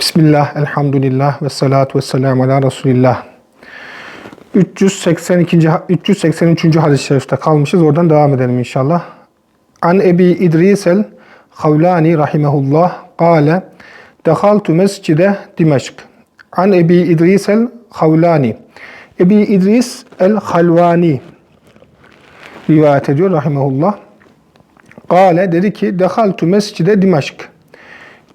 Bismillah, elhamdülillah ve salatu ve selamu ala Resulillah. 382. 383. hadis-i şerifte kalmışız. Oradan devam edelim inşallah. An Ebi İdrisel Havlani rahimehullah kâle Dehaltu mescide Dimeşk. An Ebi İdrisel Havlani. Ebi İdris el-Halvani rivayet ediyor rahimehullah. Kale dedi ki Dehaltu mescide Dimeşk.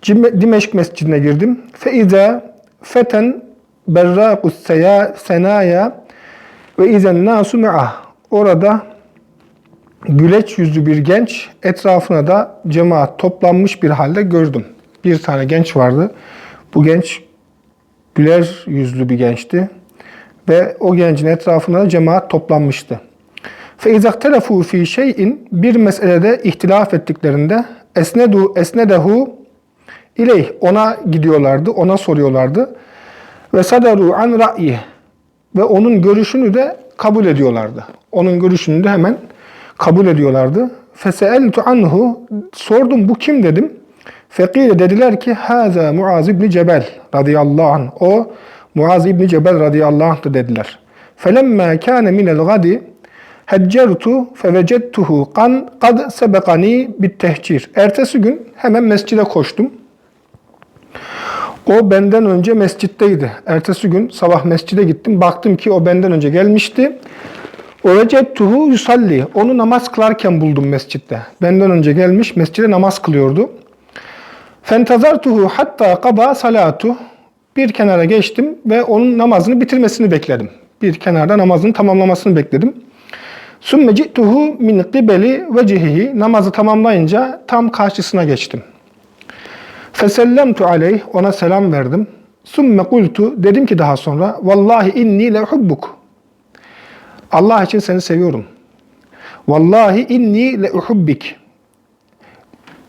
Cime- Dimeşk mescidine girdim. Feiza feten berrakus seya- senaya ve izen nasu me'ah. Orada güleç yüzlü bir genç, etrafına da cemaat toplanmış bir halde gördüm. Bir tane genç vardı. Bu genç güler yüzlü bir gençti. Ve o gencin etrafına da cemaat toplanmıştı. فَاِذَا اخْتَلَفُوا ف۪ي şeyin Bir meselede ihtilaf ettiklerinde esnedu esnedehu ileyh ona gidiyorlardı, ona soruyorlardı. Ve sadaru an ra'yi ve onun görüşünü de kabul ediyorlardı. Onun görüşünü de hemen kabul ediyorlardı. Feseeltu anhu sordum bu kim dedim. Fekile dediler ki haza Muaz ibn Cebel radıyallahu anh. O Muaz ibn Cebel radıyallahu anh'tı dediler. Felemma kâne minel gadi heccertu fevecettuhu kan kad sebekani bit tehcir. Ertesi gün hemen mescide koştum. O benden önce mescitteydi. Ertesi gün sabah mescide gittim. Baktım ki o benden önce gelmişti. Orecettuhu yusalli. Onu namaz kılarken buldum mescitte. Benden önce gelmiş mescide namaz kılıyordu. Fentazartuhu hatta kaba salatu. Bir kenara geçtim ve onun namazını bitirmesini bekledim. Bir kenarda namazını tamamlamasını bekledim. Sümme ci'tuhu min qibeli vecihihi. Namazı tamamlayınca tam karşısına geçtim. Fesellemtu aleyh, ona selam verdim. Sümme kultu, dedim ki daha sonra, Vallahi inni lehubbuk. Allah için seni seviyorum. Vallahi inni leuhubbik.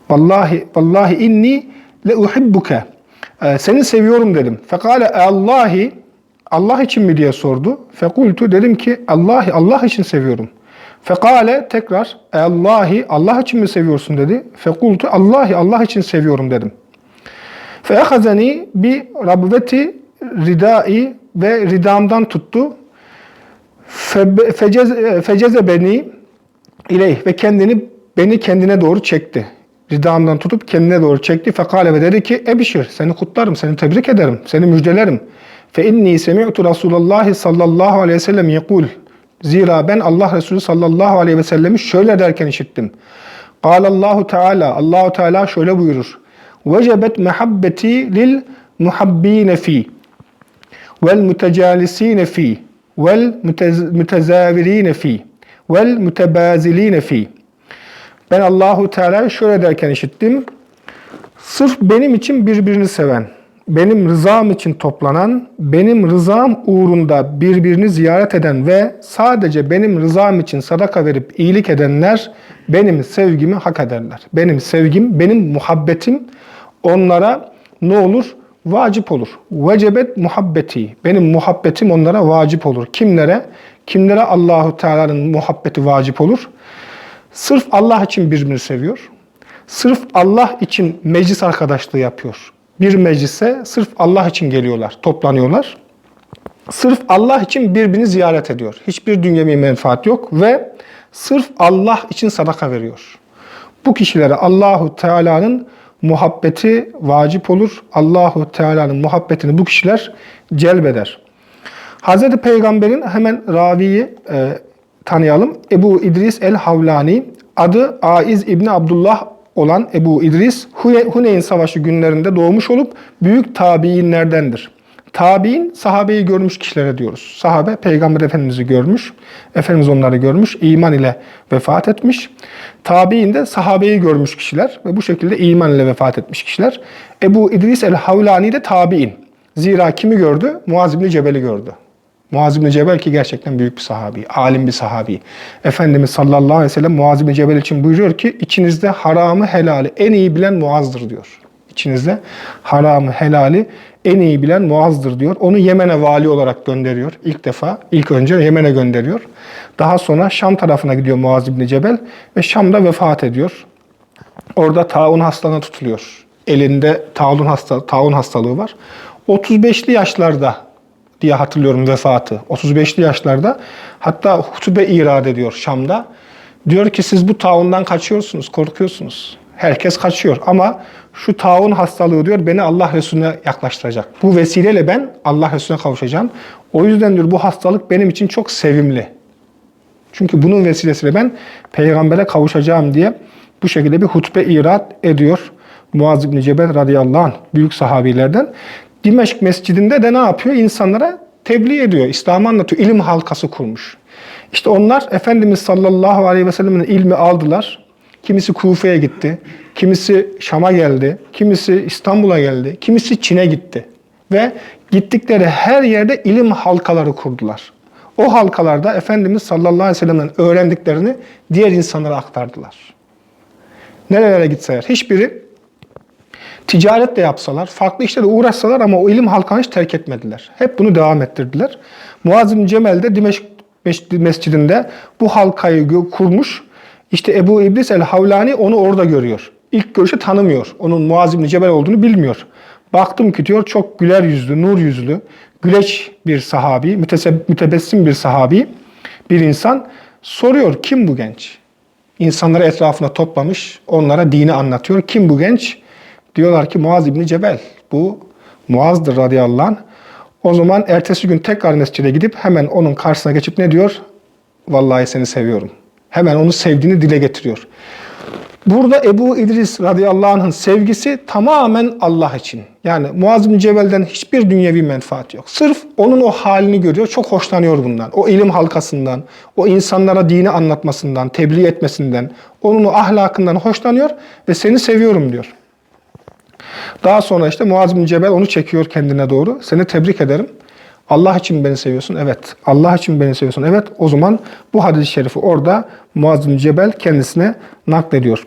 Vallahi, vallahi inni leuhibbuke. Ee, seni seviyorum dedim. Fekale Allahi, Allah için mi diye sordu. Fekultu, dedim ki Allahi, Allah için seviyorum. Fekale tekrar Allahi, Allah için mi seviyorsun dedi. Fekultu, Allahi, Allah için seviyorum dedim. Feehazeni bi rabveti ridai ve ridamdan tuttu. Fe- fecez- Feceze beni ileyh ve kendini beni kendine doğru çekti. Ridamdan tutup kendine doğru çekti. Fekale ve dedi ki ebişir seni kutlarım, seni tebrik ederim, seni müjdelerim. Fe inni semi'tu Resulullah sallallahu aleyhi ve sellem yekul. Zira ben Allah Resulü sallallahu aleyhi ve sellemi şöyle derken işittim. Allahu Teala, Allahu Teala şöyle buyurur. Vecebet mehabbeti lil muhabbine fi vel mütecalisine fi vel mütez- mütezavirine fi vel mütebaziline fi. Ben Allahu Teala şöyle derken işittim. Sırf benim için birbirini seven, benim rızam için toplanan, benim rızam uğrunda birbirini ziyaret eden ve sadece benim rızam için sadaka verip iyilik edenler benim sevgimi hak ederler. Benim sevgim, benim muhabbetim onlara ne olur? Vacip olur. Vecebet muhabbeti. Benim muhabbetim onlara vacip olur. Kimlere? Kimlere Allahu Teala'nın muhabbeti vacip olur? Sırf Allah için birbirini seviyor. Sırf Allah için meclis arkadaşlığı yapıyor. Bir meclise sırf Allah için geliyorlar, toplanıyorlar. Sırf Allah için birbirini ziyaret ediyor. Hiçbir dünyevi menfaat yok ve sırf Allah için sadaka veriyor. Bu kişilere Allahu Teala'nın muhabbeti vacip olur. Allahu Teala'nın muhabbetini bu kişiler celbeder. Hazreti Peygamber'in hemen raviyi e, tanıyalım. Ebu İdris el-Havlani, adı Aiz İbni Abdullah olan Ebu İdris, Hune- Huneyn Savaşı günlerinde doğmuş olup büyük tabiinlerdendir. Tabiin, sahabeyi görmüş kişilere diyoruz. Sahabe, Peygamber Efendimiz'i görmüş, Efendimiz onları görmüş, iman ile vefat etmiş. Tabiin de sahabeyi görmüş kişiler ve bu şekilde iman ile vefat etmiş kişiler. Ebu İdris el-Havlani de tabiin. Zira kimi gördü? Muaz İbni Cebel'i gördü. Muaz bin Cebel ki gerçekten büyük bir sahabi, alim bir sahabi. Efendimiz sallallahu aleyhi ve sellem Muaz bin Cebel için buyuruyor ki içinizde haramı helali en iyi bilen Muaz'dır diyor. İçinizde haramı helali en iyi bilen Muaz'dır diyor. Onu Yemen'e vali olarak gönderiyor ilk defa. ilk önce Yemen'e gönderiyor. Daha sonra Şam tarafına gidiyor Muaz bin Cebel ve Şam'da vefat ediyor. Orada taun hastalığına tutuluyor. Elinde taun, hasta, taun hastalığı var. 35'li yaşlarda diye hatırlıyorum vefatı. 35'li yaşlarda. Hatta hutbe irad ediyor Şam'da. Diyor ki siz bu taundan kaçıyorsunuz, korkuyorsunuz. Herkes kaçıyor ama şu taun hastalığı diyor beni Allah Resulüne yaklaştıracak. Bu vesileyle ben Allah Resulüne kavuşacağım. O yüzden diyor bu hastalık benim için çok sevimli. Çünkü bunun vesilesiyle ben peygambere kavuşacağım diye bu şekilde bir hutbe irat ediyor. Muaz bin Cebel radıyallahu anh büyük sahabilerden. Dimeşk mescidinde de ne yapıyor? İnsanlara tebliğ ediyor. İslam'ı anlatıyor. İlim halkası kurmuş. İşte onlar Efendimiz sallallahu aleyhi ve sellem'in ilmi aldılar. Kimisi Kufe'ye gitti. Kimisi Şam'a geldi. Kimisi İstanbul'a geldi. Kimisi Çin'e gitti. Ve gittikleri her yerde ilim halkaları kurdular. O halkalarda Efendimiz sallallahu aleyhi ve sellem'den öğrendiklerini diğer insanlara aktardılar. Nerelere gitseler hiçbiri ticaret de yapsalar, farklı işlerle uğraşsalar ama o ilim halkanı hiç terk etmediler. Hep bunu devam ettirdiler. Muaz bin Cemel de Dimeşk mescidinde bu halkayı kurmuş. İşte Ebu İblis el-Havlani onu orada görüyor. İlk görüşte tanımıyor. Onun Muaz bin Cebel olduğunu bilmiyor. Baktım ki diyor çok güler yüzlü, nur yüzlü, güleç bir sahabi, mütebessim bir sahabi, bir insan. Soruyor kim bu genç? İnsanları etrafına toplamış, onlara dini anlatıyor. Kim bu genç? Diyorlar ki Muaz İbni Cebel. Bu Muaz'dır radıyallahu anh. O zaman ertesi gün tekrar mescide gidip hemen onun karşısına geçip ne diyor? Vallahi seni seviyorum. Hemen onu sevdiğini dile getiriyor. Burada Ebu İdris radıyallahu anh'ın sevgisi tamamen Allah için. Yani Muaz bin Cebel'den hiçbir dünyevi menfaat yok. Sırf onun o halini görüyor, çok hoşlanıyor bundan. O ilim halkasından, o insanlara dini anlatmasından, tebliğ etmesinden, onun o ahlakından hoşlanıyor ve seni seviyorum diyor. Daha sonra işte Muaz bin Cebel onu çekiyor kendine doğru. Seni tebrik ederim. Allah için beni seviyorsun. Evet. Allah için beni seviyorsun. Evet. O zaman bu hadis-i şerifi orada Muaz bin Cebel kendisine naklediyor.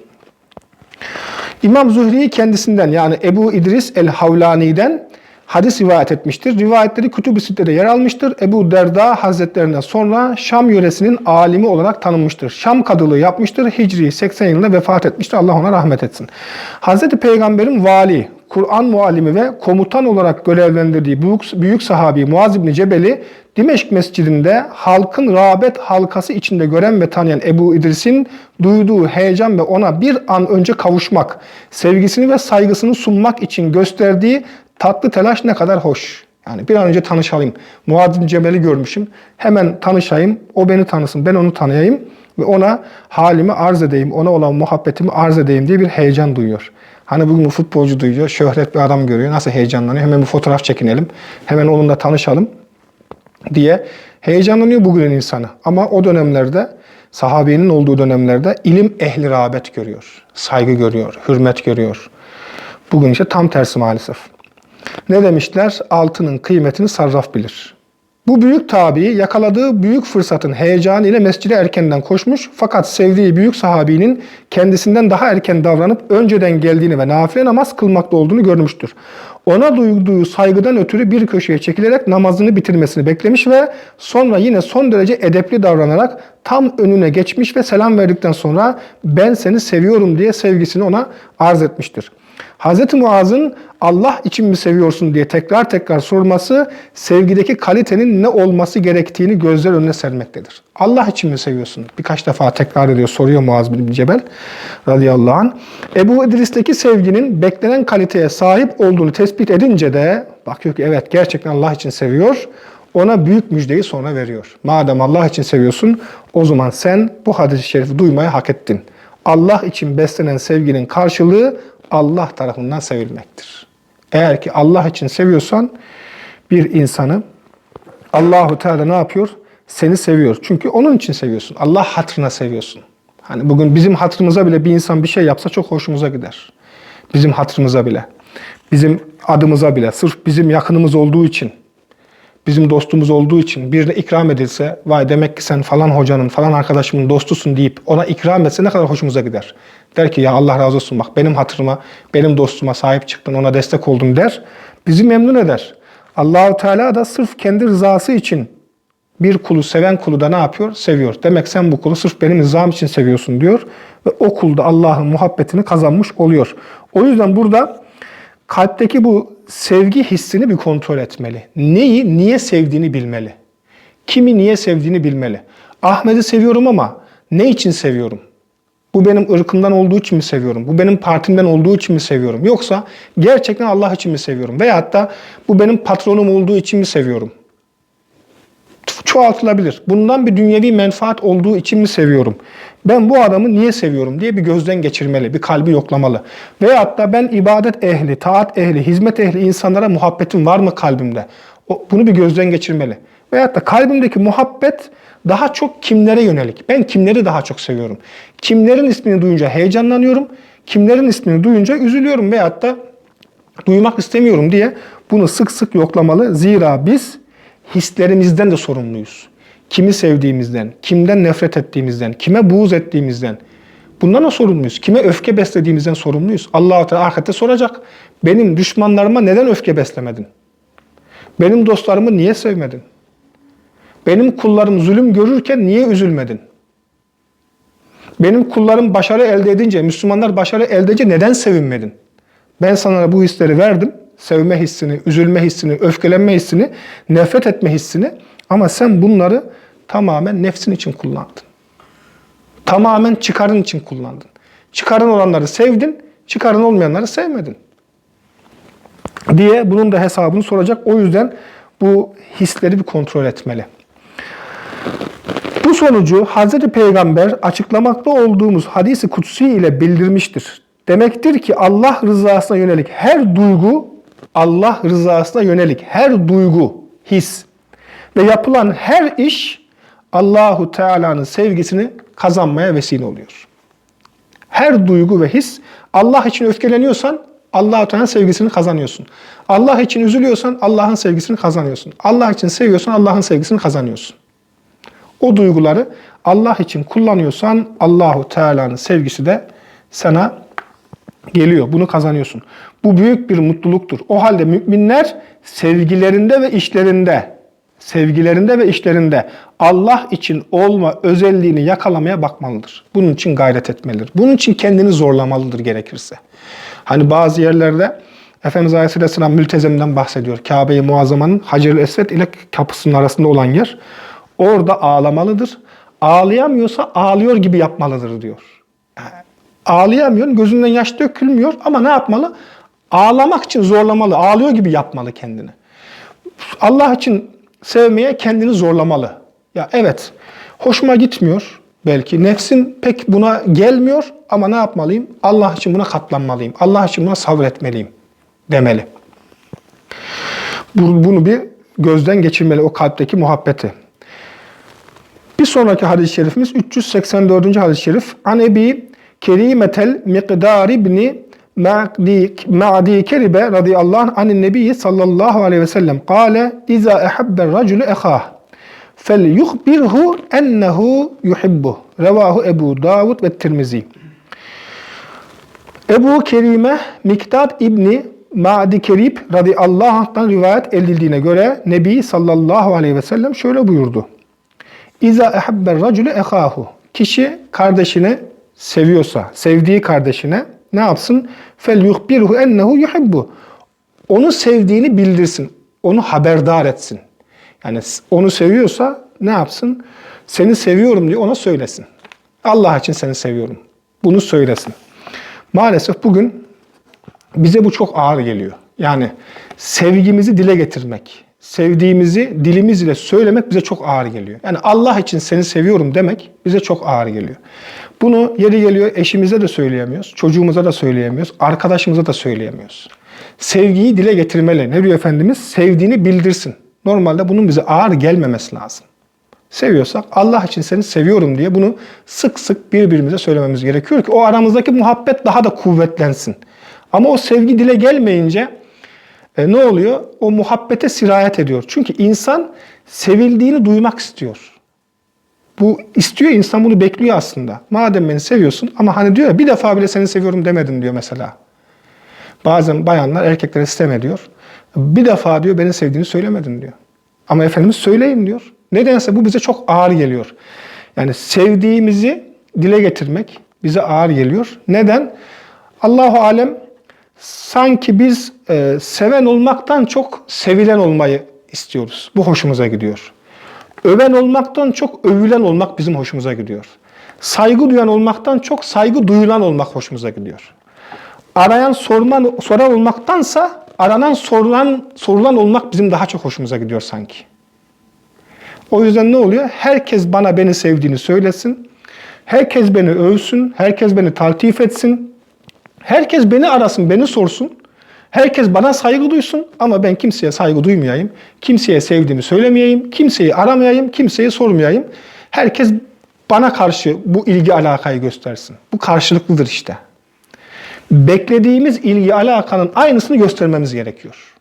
İmam Zuhri kendisinden yani Ebu İdris el-Havlani'den hadis rivayet etmiştir. Rivayetleri Kütüb-i Sitte'de yer almıştır. Ebu Derda Hazretlerine sonra Şam yöresinin alimi olarak tanınmıştır. Şam kadılığı yapmıştır. Hicri 80 yılında vefat etmiştir. Allah ona rahmet etsin. Hazreti Peygamber'in vali, Kur'an muallimi ve komutan olarak görevlendirdiği büyük, büyük sahabi Muaz İbni Cebel'i Dimeşk mescidinde halkın rağbet halkası içinde gören ve tanıyan Ebu İdris'in duyduğu heyecan ve ona bir an önce kavuşmak, sevgisini ve saygısını sunmak için gösterdiği tatlı telaş ne kadar hoş. Yani bir an önce tanışalım. Muaz İbni Cebel'i görmüşüm. Hemen tanışayım. O beni tanısın. Ben onu tanıyayım. Ve ona halimi arz edeyim. Ona olan muhabbetimi arz edeyim diye bir heyecan duyuyor. Hani bugün bir futbolcu duyuyor. Şöhret bir adam görüyor. Nasıl heyecanlanıyor. Hemen bir fotoğraf çekinelim. Hemen onunla tanışalım diye heyecanlanıyor bugünün insanı. Ama o dönemlerde sahabenin olduğu dönemlerde ilim ehli rağbet görüyor. Saygı görüyor, hürmet görüyor. Bugün işte tam tersi maalesef. Ne demişler? Altının kıymetini sarraf bilir. Bu büyük tabi yakaladığı büyük fırsatın heyecanı ile mescide erkenden koşmuş fakat sevdiği büyük sahabinin kendisinden daha erken davranıp önceden geldiğini ve nafile namaz kılmakta olduğunu görmüştür. Ona duyduğu saygıdan ötürü bir köşeye çekilerek namazını bitirmesini beklemiş ve sonra yine son derece edepli davranarak tam önüne geçmiş ve selam verdikten sonra ben seni seviyorum diye sevgisini ona arz etmiştir. Hz. Muaz'ın Allah için mi seviyorsun diye tekrar tekrar sorması sevgideki kalitenin ne olması gerektiğini gözler önüne sermektedir. Allah için mi seviyorsun? Birkaç defa tekrar ediyor, soruyor Muaz bin Cebel radıyallahu anh. Ebu İdris'teki sevginin beklenen kaliteye sahip olduğunu tespit edince de bakıyor ki evet gerçekten Allah için seviyor. Ona büyük müjdeyi sonra veriyor. Madem Allah için seviyorsun o zaman sen bu hadis-i şerifi duymaya hak ettin. Allah için beslenen sevginin karşılığı Allah tarafından sevilmektir. Eğer ki Allah için seviyorsan bir insanı Allahu Teala ne yapıyor? Seni seviyor. Çünkü onun için seviyorsun. Allah hatırına seviyorsun. Hani bugün bizim hatırımıza bile bir insan bir şey yapsa çok hoşumuza gider. Bizim hatırımıza bile. Bizim adımıza bile. Sırf bizim yakınımız olduğu için bizim dostumuz olduğu için birine ikram edilse vay demek ki sen falan hocanın falan arkadaşımın dostusun deyip ona ikram etse ne kadar hoşumuza gider. Der ki ya Allah razı olsun bak benim hatırıma, benim dostuma sahip çıktın, ona destek oldun der. Bizi memnun eder. Allahu Teala da sırf kendi rızası için bir kulu seven kulu da ne yapıyor? Seviyor. Demek sen bu kulu sırf benim rızam için seviyorsun diyor. Ve o kul da Allah'ın muhabbetini kazanmış oluyor. O yüzden burada kalpteki bu sevgi hissini bir kontrol etmeli. Neyi, niye sevdiğini bilmeli. Kimi niye sevdiğini bilmeli. Ahmet'i seviyorum ama ne için seviyorum? Bu benim ırkımdan olduğu için mi seviyorum? Bu benim partimden olduğu için mi seviyorum? Yoksa gerçekten Allah için mi seviyorum? Veyahut da bu benim patronum olduğu için mi seviyorum? Çoğaltılabilir. Bundan bir dünyevi menfaat olduğu için mi seviyorum? Ben bu adamı niye seviyorum diye bir gözden geçirmeli, bir kalbi yoklamalı. Veyahut da ben ibadet ehli, taat ehli, hizmet ehli insanlara muhabbetim var mı kalbimde? Bunu bir gözden geçirmeli. Veyahut da kalbimdeki muhabbet daha çok kimlere yönelik? Ben kimleri daha çok seviyorum? Kimlerin ismini duyunca heyecanlanıyorum, kimlerin ismini duyunca üzülüyorum veyahut da duymak istemiyorum diye bunu sık sık yoklamalı. Zira biz hislerimizden de sorumluyuz. Kimi sevdiğimizden, kimden nefret ettiğimizden, kime buğz ettiğimizden. Bundan da sorumluyuz. Kime öfke beslediğimizden sorumluyuz. Allah-u Teala ahirette soracak. Benim düşmanlarıma neden öfke beslemedin? Benim dostlarımı niye sevmedin? Benim kullarım zulüm görürken niye üzülmedin? Benim kullarım başarı elde edince, Müslümanlar başarı elde edince neden sevinmedin? Ben sana bu hisleri verdim. Sevme hissini, üzülme hissini, öfkelenme hissini, nefret etme hissini. Ama sen bunları tamamen nefsin için kullandın. Tamamen çıkarın için kullandın. Çıkarın olanları sevdin, çıkarın olmayanları sevmedin. Diye bunun da hesabını soracak. O yüzden bu hisleri bir kontrol etmeli. Bu sonucu Hz. Peygamber açıklamakta olduğumuz hadisi kutsi ile bildirmiştir. Demektir ki Allah rızasına yönelik her duygu, Allah rızasına yönelik her duygu, his ve yapılan her iş Allahu Teala'nın sevgisini kazanmaya vesile oluyor. Her duygu ve his Allah için öfkeleniyorsan Allah-u Teala'nın sevgisini kazanıyorsun. Allah için üzülüyorsan Allah'ın sevgisini kazanıyorsun. Allah için seviyorsan Allah'ın sevgisini kazanıyorsun. O duyguları Allah için kullanıyorsan Allahu Teala'nın sevgisi de sana geliyor. Bunu kazanıyorsun. Bu büyük bir mutluluktur. O halde müminler sevgilerinde ve işlerinde sevgilerinde ve işlerinde Allah için olma özelliğini yakalamaya bakmalıdır. Bunun için gayret etmelidir. Bunun için kendini zorlamalıdır gerekirse. Hani bazı yerlerde Efendimiz Aleyhisselam mültezemden bahsediyor. Kabe-i Muazzama'nın Hacer-i Esved ile kapısının arasında olan yer. Orada ağlamalıdır. Ağlayamıyorsa ağlıyor gibi yapmalıdır diyor. Ağlayamıyor, gözünden yaş dökülmüyor ama ne yapmalı? Ağlamak için zorlamalı, ağlıyor gibi yapmalı kendini. Allah için sevmeye kendini zorlamalı. Ya evet, hoşuma gitmiyor belki. Nefsim pek buna gelmiyor ama ne yapmalıyım? Allah için buna katlanmalıyım. Allah için buna sabretmeliyim demeli. Bunu bir gözden geçirmeli o kalpteki muhabbeti. Bir sonraki hadis-i şerifimiz 384. hadis-i şerif. An Ebi Kerimetel Miqdar ibni Ma'di Keribe radıyallahu anh anin nebiyyi sallallahu aleyhi ve sellem kâle İzâ ehabber racülü ehâh fel yuhbirhu ennehu yuhibbuh. Revahu Ebu Davud ve Tirmizi. Ebu Kerime Miktat İbni Ma'di Kerib radıyallahu anh'tan rivayet edildiğine göre Nebi sallallahu aleyhi ve sellem şöyle buyurdu. İza ehabber racülü ehahu. Kişi kardeşini seviyorsa, sevdiği kardeşine ne yapsın? Fel yuhbirhu ennehu yuhibbu. Onu sevdiğini bildirsin. Onu haberdar etsin. Yani onu seviyorsa ne yapsın? Seni seviyorum diye ona söylesin. Allah için seni seviyorum. Bunu söylesin. Maalesef bugün bize bu çok ağır geliyor. Yani sevgimizi dile getirmek, sevdiğimizi dilimiz ile söylemek bize çok ağır geliyor. Yani Allah için seni seviyorum demek bize çok ağır geliyor. Bunu yeri geliyor eşimize de söyleyemiyoruz, çocuğumuza da söyleyemiyoruz, arkadaşımıza da söyleyemiyoruz. Sevgiyi dile getirmeli. Ne diyor Efendimiz? Sevdiğini bildirsin. Normalde bunun bize ağır gelmemesi lazım. Seviyorsak Allah için seni seviyorum diye bunu sık sık birbirimize söylememiz gerekiyor ki o aramızdaki muhabbet daha da kuvvetlensin. Ama o sevgi dile gelmeyince e, ne oluyor? O muhabbete sirayet ediyor. Çünkü insan sevildiğini duymak istiyor. Bu istiyor insan bunu bekliyor aslında. Madem beni seviyorsun ama hani diyor ya bir defa bile seni seviyorum demedin diyor mesela. Bazen bayanlar erkeklere isteme diyor. Bir defa diyor beni sevdiğini söylemedin diyor. Ama Efendimiz söyleyin diyor. Nedense bu bize çok ağır geliyor. Yani sevdiğimizi dile getirmek bize ağır geliyor. Neden? Allahu alem sanki biz e, seven olmaktan çok sevilen olmayı istiyoruz. Bu hoşumuza gidiyor. Öven olmaktan çok övülen olmak bizim hoşumuza gidiyor. Saygı duyan olmaktan çok saygı duyulan olmak hoşumuza gidiyor. Arayan sorman, soran olmaktansa aranan sorulan, sorulan olmak bizim daha çok hoşumuza gidiyor sanki. O yüzden ne oluyor? Herkes bana beni sevdiğini söylesin. Herkes beni övsün. Herkes beni taltif etsin. Herkes beni arasın, beni sorsun. Herkes bana saygı duysun ama ben kimseye saygı duymayayım. Kimseye sevdiğimi söylemeyeyim. Kimseyi aramayayım, kimseyi sormayayım. Herkes bana karşı bu ilgi alakayı göstersin. Bu karşılıklıdır işte. Beklediğimiz ilgi alakanın aynısını göstermemiz gerekiyor.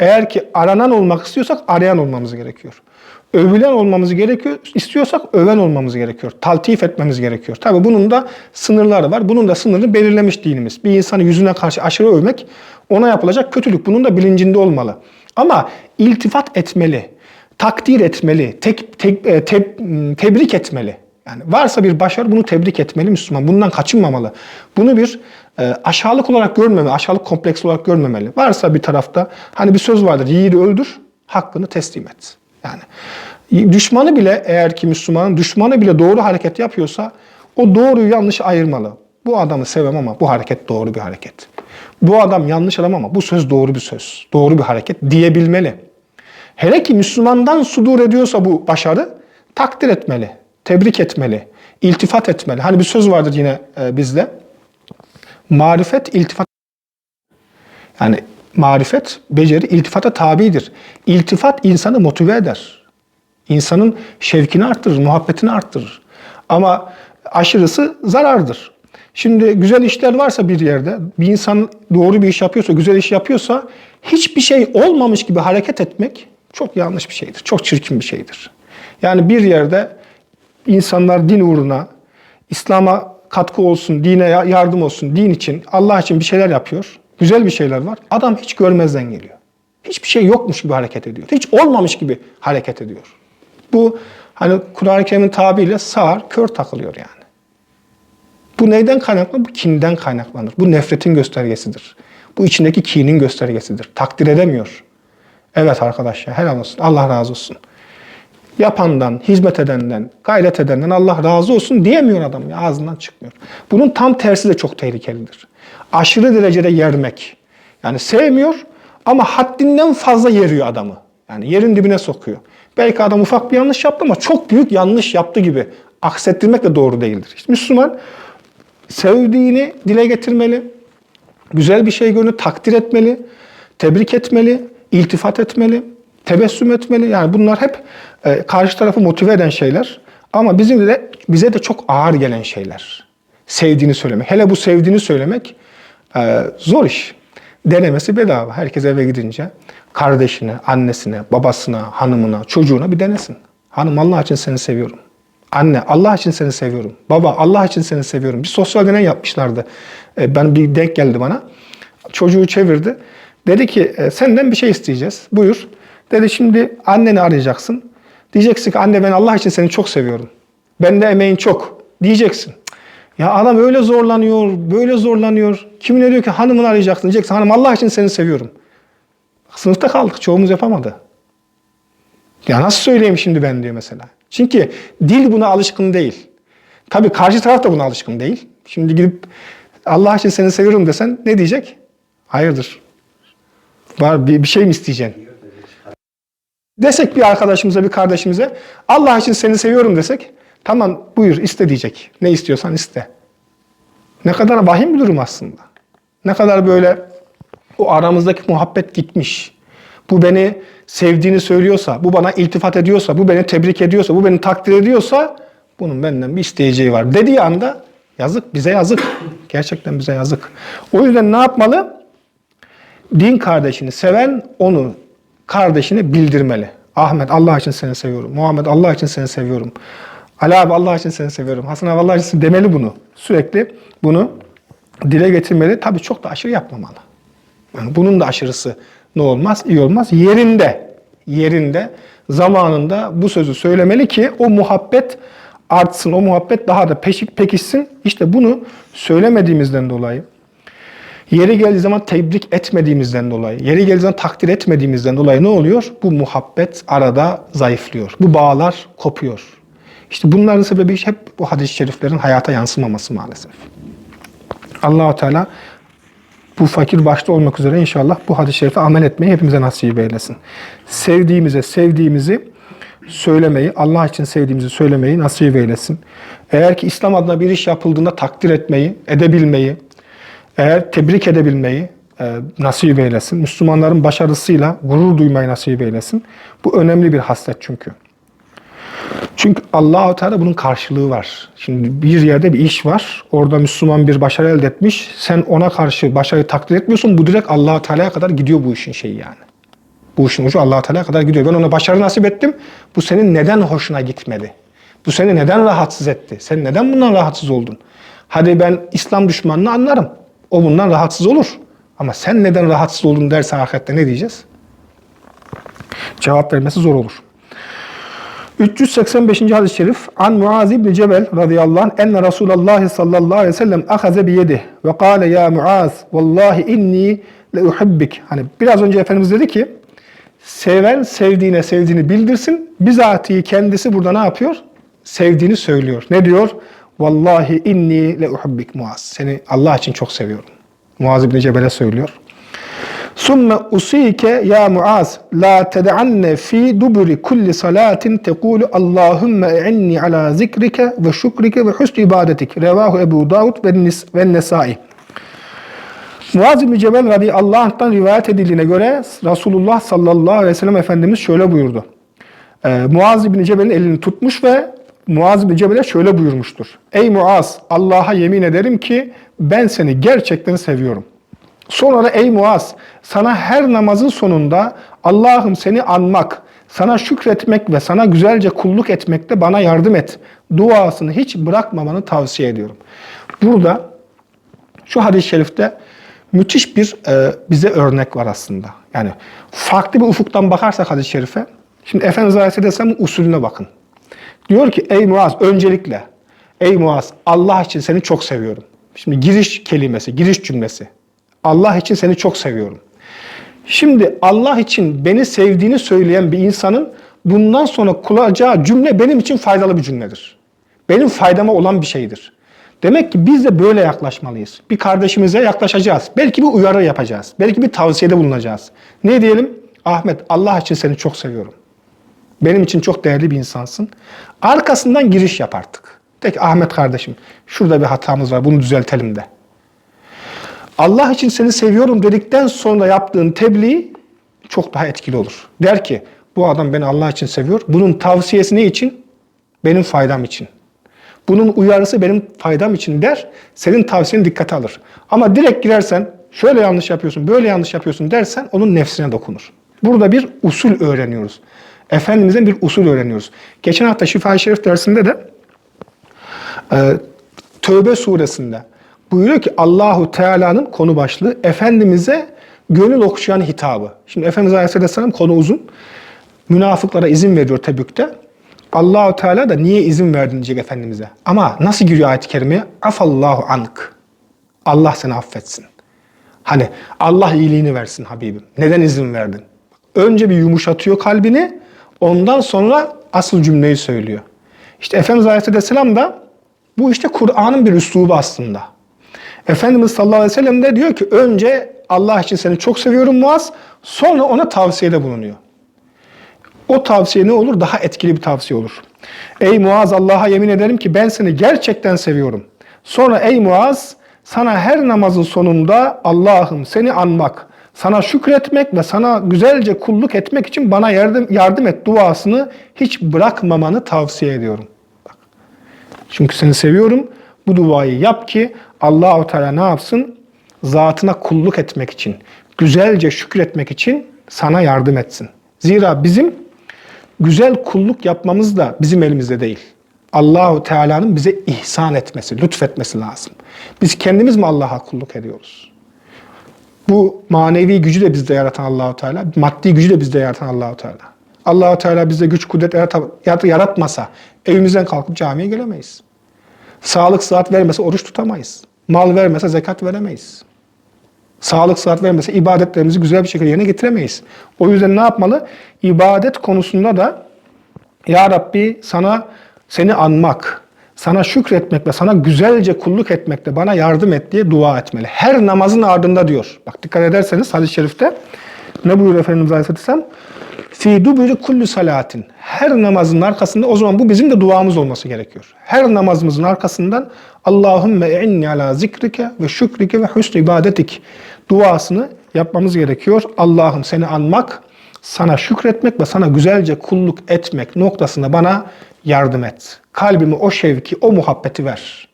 Eğer ki aranan olmak istiyorsak arayan olmamız gerekiyor. Övülen olmamız gerekiyor. istiyorsak öven olmamız gerekiyor. Taltif etmemiz gerekiyor. Tabi bunun da sınırları var. Bunun da sınırını belirlemiş dinimiz. Bir insanı yüzüne karşı aşırı övmek ona yapılacak kötülük. Bunun da bilincinde olmalı. Ama iltifat etmeli. Takdir etmeli. Tek, tek, e, te- tebrik etmeli. Yani varsa bir başarı bunu tebrik etmeli Müslüman. Bundan kaçınmamalı. Bunu bir e, aşağılık olarak görmemeli, aşağılık kompleksi olarak görmemeli. Varsa bir tarafta hani bir söz vardır. Yiğidi öldür, hakkını teslim et. Yani düşmanı bile eğer ki Müslümanın düşmanı bile doğru hareket yapıyorsa o doğruyu yanlışı ayırmalı. Bu adamı sevmem ama bu hareket doğru bir hareket. Bu adam yanlış adam ama bu söz doğru bir söz. Doğru bir hareket diyebilmeli. Hele ki Müslümandan sudur ediyorsa bu başarı takdir etmeli, tebrik etmeli, iltifat etmeli. Hani bir söz vardır yine e, bizde. Marifet iltifat yani marifet, beceri iltifata tabidir. İltifat insanı motive eder. İnsanın şevkini arttırır, muhabbetini arttırır. Ama aşırısı zarardır. Şimdi güzel işler varsa bir yerde, bir insan doğru bir iş yapıyorsa, güzel iş yapıyorsa hiçbir şey olmamış gibi hareket etmek çok yanlış bir şeydir. Çok çirkin bir şeydir. Yani bir yerde insanlar din uğruna, İslam'a katkı olsun, dine yardım olsun, din için, Allah için bir şeyler yapıyor. Güzel bir şeyler var. Adam hiç görmezden geliyor. Hiçbir şey yokmuş gibi hareket ediyor. Hiç olmamış gibi hareket ediyor. Bu hani Kur'an-ı Kerim'in tabiriyle sağır, kör takılıyor yani. Bu neyden kaynaklanır? Bu kinden kaynaklanır. Bu nefretin göstergesidir. Bu içindeki kinin göstergesidir. Takdir edemiyor. Evet arkadaşlar helal olsun. Allah razı olsun. Yapandan, hizmet edenden, gayret edenden Allah razı olsun diyemiyor adam. Ya, ağzından çıkmıyor. Bunun tam tersi de çok tehlikelidir. Aşırı derecede yermek. Yani sevmiyor ama haddinden fazla yeriyor adamı. Yani yerin dibine sokuyor. Belki adam ufak bir yanlış yaptı ama çok büyük yanlış yaptı gibi aksettirmek de doğru değildir. İşte Müslüman sevdiğini dile getirmeli. Güzel bir şey görünü takdir etmeli, tebrik etmeli, iltifat etmeli, tebessüm etmeli. Yani bunlar hep e, karşı tarafı motive eden şeyler. Ama bizim de bize de çok ağır gelen şeyler. Sevdiğini söylemek. Hele bu sevdiğini söylemek e, zor iş. Denemesi bedava. Herkes eve gidince kardeşine, annesine, babasına, hanımına, çocuğuna bir denesin. Hanım Allah için seni seviyorum. Anne Allah için seni seviyorum. Baba Allah için seni seviyorum. Bir sosyal deney yapmışlardı. E, ben bir denk geldi bana. Çocuğu çevirdi. Dedi ki e, senden bir şey isteyeceğiz. Buyur. Dedi şimdi anneni arayacaksın. Diyeceksin ki anne ben Allah için seni çok seviyorum. Bende emeğin çok. Diyeceksin. Ya adam öyle zorlanıyor, böyle zorlanıyor. Kimine diyor ki hanımını arayacaksın. Diyeceksin hanım Allah için seni seviyorum. Sınıfta kaldık. Çoğumuz yapamadı. Ya nasıl söyleyeyim şimdi ben diyor mesela. Çünkü dil buna alışkın değil. Tabii karşı taraf da buna alışkın değil. Şimdi gidip Allah için seni seviyorum desen ne diyecek? Hayırdır? Var bir, bir şey mi isteyeceksin? Desek bir arkadaşımıza, bir kardeşimize Allah için seni seviyorum desek tamam buyur iste diyecek. Ne istiyorsan iste. Ne kadar vahim bir durum aslında. Ne kadar böyle o aramızdaki muhabbet gitmiş. Bu beni sevdiğini söylüyorsa, bu bana iltifat ediyorsa, bu beni tebrik ediyorsa, bu beni takdir ediyorsa bunun benden bir isteyeceği var. Dediği anda yazık, bize yazık. Gerçekten bize yazık. O yüzden ne yapmalı? Din kardeşini seven onu kardeşine bildirmeli. Ahmet Allah için seni seviyorum. Muhammed Allah için seni seviyorum. Ali abi Allah için seni seviyorum. Hasan abi Allah için demeli bunu. Sürekli bunu dile getirmeli. Tabii çok da aşırı yapmamalı. Yani bunun da aşırısı ne olmaz? iyi olmaz. Yerinde, yerinde, zamanında bu sözü söylemeli ki o muhabbet artsın, o muhabbet daha da peşik pekişsin. İşte bunu söylemediğimizden dolayı Yeri geldiği zaman tebrik etmediğimizden dolayı, yeri geldiği zaman takdir etmediğimizden dolayı ne oluyor? Bu muhabbet arada zayıflıyor. Bu bağlar kopuyor. İşte bunların sebebi hep bu hadis-i şeriflerin hayata yansımaması maalesef. Allahu Teala bu fakir başta olmak üzere inşallah bu hadis-i şerife amel etmeyi hepimize nasip eylesin. Sevdiğimize sevdiğimizi söylemeyi, Allah için sevdiğimizi söylemeyi nasip eylesin. Eğer ki İslam adına bir iş yapıldığında takdir etmeyi, edebilmeyi, eğer tebrik edebilmeyi e, nasip eylesin. Müslümanların başarısıyla gurur duymayı nasip eylesin. Bu önemli bir haslet çünkü. Çünkü Allahu Teala bunun karşılığı var. Şimdi bir yerde bir iş var. Orada Müslüman bir başarı elde etmiş. Sen ona karşı başarıyı takdir etmiyorsun. Bu direkt Allahu Teala'ya kadar gidiyor bu işin şeyi yani. Bu işin ucu Allahu Teala'ya kadar gidiyor. Ben ona başarı nasip ettim. Bu senin neden hoşuna gitmedi? Bu seni neden rahatsız etti? Sen neden bundan rahatsız oldun? Hadi ben İslam düşmanını anlarım. O bundan rahatsız olur. Ama sen neden rahatsız oldun derse ahirette ne diyeceğiz? Cevap vermesi zor olur. 385. hadis-i şerif An Muaz ibn Cebel radıyallahu anh enne Resulullah sallallahu aleyhi ve sellem ahaze bi yedih ve kâle ya Muaz vallahi inni le uhibbik. Hani biraz önce Efendimiz dedi ki seven sevdiğine sevdiğini bildirsin. Bizatihi kendisi burada ne yapıyor? Sevdiğini söylüyor. Ne diyor? Vallahi inni le uhibbik Muaz. Seni Allah için çok seviyorum. Muaz ibn Cebel'e söylüyor. Summe usike ya Muaz la ted'anne fi duburi kulli salatin tekulu Allahümme inni ala zikrike ve şükrike ve hüsnü ibadetik. Revahu Ebu Davud ve, Nis ve Nesai. Muaz bin Cebel radıyallahu anh'tan rivayet edildiğine göre Resulullah sallallahu aleyhi ve sellem Efendimiz şöyle buyurdu. Ee, Muaz bin Cebel'in elini tutmuş ve Muaz bin Cebel'e şöyle buyurmuştur. Ey Muaz Allah'a yemin ederim ki ben seni gerçekten seviyorum.'' Sonra da ey Muaz sana her namazın sonunda Allah'ım seni anmak, sana şükretmek ve sana güzelce kulluk etmekte bana yardım et. Duasını hiç bırakmamanı tavsiye ediyorum. Burada şu hadis-i şerifte müthiş bir e, bize örnek var aslında. Yani farklı bir ufuktan bakarsak hadis-i şerife, şimdi Efendimiz Aleyhisselam'ın usulüne bakın. Diyor ki ey Muaz öncelikle, ey Muaz Allah için seni çok seviyorum. Şimdi giriş kelimesi, giriş cümlesi. Allah için seni çok seviyorum. Şimdi Allah için beni sevdiğini söyleyen bir insanın bundan sonra kuracağı cümle benim için faydalı bir cümledir. Benim faydama olan bir şeydir. Demek ki biz de böyle yaklaşmalıyız. Bir kardeşimize yaklaşacağız. Belki bir uyarı yapacağız. Belki bir tavsiyede bulunacağız. Ne diyelim? Ahmet Allah için seni çok seviyorum. Benim için çok değerli bir insansın. Arkasından giriş yap artık. De ki Ahmet kardeşim şurada bir hatamız var bunu düzeltelim de. Allah için seni seviyorum dedikten sonra yaptığın tebliğ çok daha etkili olur. Der ki bu adam beni Allah için seviyor. Bunun tavsiyesi ne için? Benim faydam için. Bunun uyarısı benim faydam için der. Senin tavsiyeni dikkate alır. Ama direkt girersen şöyle yanlış yapıyorsun, böyle yanlış yapıyorsun dersen onun nefsine dokunur. Burada bir usul öğreniyoruz. Efendimiz'den bir usul öğreniyoruz. Geçen hafta Şifa-i Şerif dersinde de e, Tövbe suresinde buyuruyor ki Allahu Teala'nın konu başlığı Efendimiz'e gönül okşayan hitabı. Şimdi Efendimiz Aleyhisselam konu uzun. Münafıklara izin veriyor Tebük'te. Allahu Teala da niye izin verdin diyecek Efendimiz'e. Ama nasıl giriyor ayet-i kerimeye? Afallahu ank. Allah seni affetsin. Hani Allah iyiliğini versin Habibim. Neden izin verdin? Önce bir yumuşatıyor kalbini. Ondan sonra asıl cümleyi söylüyor. İşte Efendimiz Aleyhisselam da bu işte Kur'an'ın bir üslubu aslında. Efendimiz sallallahu aleyhi ve sellem de diyor ki önce Allah için seni çok seviyorum Muaz. Sonra ona tavsiyede bulunuyor. O tavsiye ne olur? Daha etkili bir tavsiye olur. Ey Muaz Allah'a yemin ederim ki ben seni gerçekten seviyorum. Sonra ey Muaz sana her namazın sonunda Allah'ım seni anmak, sana şükretmek ve sana güzelce kulluk etmek için bana yardım, yardım et duasını hiç bırakmamanı tavsiye ediyorum. Çünkü seni seviyorum. Bu duayı yap ki Allahu Teala ne yapsın? Zatına kulluk etmek için, güzelce şükretmek için sana yardım etsin. Zira bizim güzel kulluk yapmamız da bizim elimizde değil. Allahu Teala'nın bize ihsan etmesi, lütfetmesi lazım. Biz kendimiz mi Allah'a kulluk ediyoruz? Bu manevi gücü de bizde yaratan Allahu Teala, maddi gücü de bizde yaratan Allahu Teala. Allahu Teala bize güç kudret yaratmasa evimizden kalkıp camiye gelemeyiz. Sağlık sıhhat vermese oruç tutamayız. Mal vermese zekat veremeyiz. Sağlık sıhhat vermese ibadetlerimizi güzel bir şekilde yerine getiremeyiz. O yüzden ne yapmalı? İbadet konusunda da Ya Rabbi sana seni anmak, sana şükretmek ve sana güzelce kulluk etmekle bana yardım et diye dua etmeli. Her namazın ardında diyor. Bak dikkat ederseniz hadis-i şerifte ne buyuruyor Efendimiz Aleyhisselam? Fi duburi kullu salatin. Her namazın arkasında o zaman bu bizim de duamız olması gerekiyor. Her namazımızın arkasından Allahümme inni ala zikrike ve şükrike ve husn ibadetik duasını yapmamız gerekiyor. Allah'ım seni anmak, sana şükretmek ve sana güzelce kulluk etmek noktasında bana yardım et. Kalbime o şevki, o muhabbeti ver.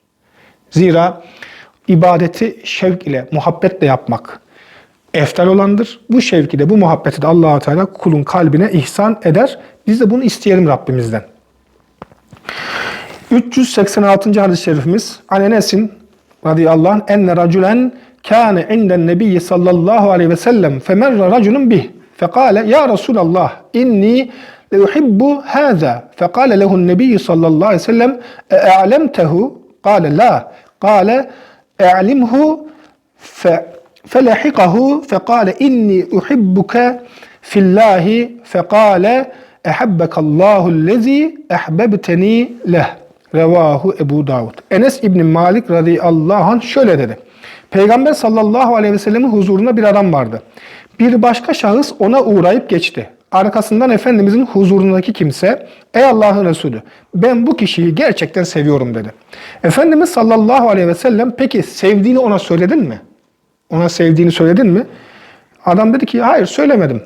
Zira ibadeti şevk ile, muhabbetle yapmak eftal olandır. Bu şevki de, bu muhabbeti de allah Teala kulun kalbine ihsan eder. Biz de bunu isteyelim Rabbimizden. 386. hadis-i şerifimiz An Enes'in radıyallahu anh enne raculen kâne inden nebiyyi sallallahu aleyhi ve sellem femerra raculun bih fekale ya Resulallah inni leuhibbu hâzâ fekale lehun nebiyyi sallallahu aleyhi ve sellem e'alemtehu kâle la kâle e'alimhu fe فلحقه فقال إني أحبك في الله فقال أحبك الله الذي أحببتني له Revahu Ebu Davud. Enes İbni Malik radıyallahu anh şöyle dedi. Peygamber sallallahu aleyhi ve sellemin huzurunda bir adam vardı. Bir başka şahıs ona uğrayıp geçti. Arkasından Efendimizin huzurundaki kimse, ey Allah'ın Resulü ben bu kişiyi gerçekten seviyorum dedi. Efendimiz sallallahu aleyhi ve sellem peki sevdiğini ona söyledin mi? Ona sevdiğini söyledin mi? Adam dedi ki hayır söylemedim.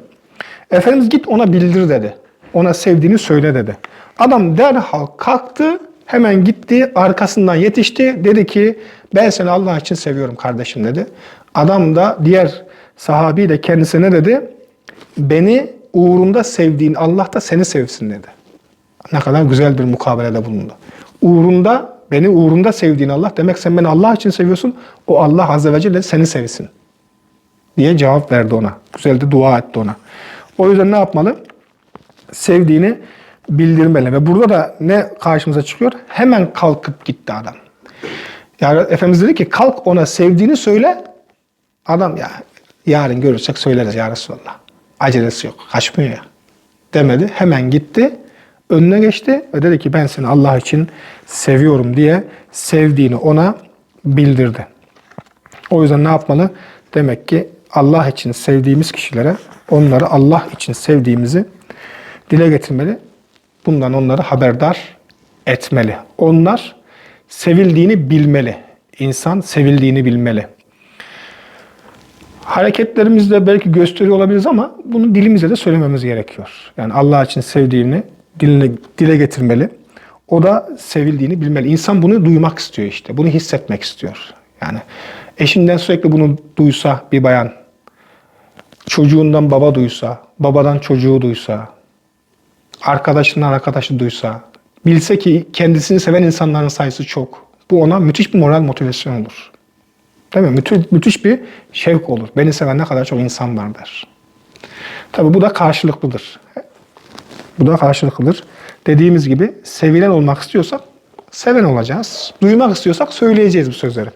Efendimiz git ona bildir dedi. Ona sevdiğini söyle dedi. Adam derhal kalktı, hemen gitti, arkasından yetişti. Dedi ki ben seni Allah için seviyorum kardeşim dedi. Adam da diğer sahabi de kendisine dedi. Beni uğrunda sevdiğin Allah da seni sevsin dedi. Ne kadar güzel bir mukabelede bulundu. Uğrunda, beni uğrunda sevdiğin Allah demek sen beni Allah için seviyorsun. O Allah Azze ve Celle seni sevsin. Diye cevap verdi ona. Güzel de dua etti ona. O yüzden ne yapmalı? Sevdiğini bildirmeli. Ve burada da ne karşımıza çıkıyor? Hemen kalkıp gitti adam. Yani Efendimiz dedi ki kalk ona sevdiğini söyle. Adam ya yarın görürsek söyleriz ya Resulallah. Acelesi yok. Kaçmıyor ya. Demedi. Hemen gitti. Önüne geçti ve dedi ki ben seni Allah için seviyorum diye sevdiğini ona bildirdi. O yüzden ne yapmalı? Demek ki Allah için sevdiğimiz kişilere onları Allah için sevdiğimizi dile getirmeli. Bundan onları haberdar etmeli. Onlar sevildiğini bilmeli. İnsan sevildiğini bilmeli. Hareketlerimizde belki gösteriyor olabiliriz ama bunu dilimize de söylememiz gerekiyor. Yani Allah için sevdiğini diline, dile getirmeli. O da sevildiğini bilmeli. İnsan bunu duymak istiyor işte. Bunu hissetmek istiyor. Yani eşinden sürekli bunu duysa bir bayan, çocuğundan baba duysa, babadan çocuğu duysa, arkadaşından arkadaşı duysa, bilse ki kendisini seven insanların sayısı çok. Bu ona müthiş bir moral motivasyon olur. Değil mi? Müthiş, müthiş bir şevk olur. Beni seven ne kadar çok insan var der. Tabi bu da karşılıklıdır. Bu da karşılıklıdır. Dediğimiz gibi sevilen olmak istiyorsak seven olacağız. Duymak istiyorsak söyleyeceğiz bu sözleri.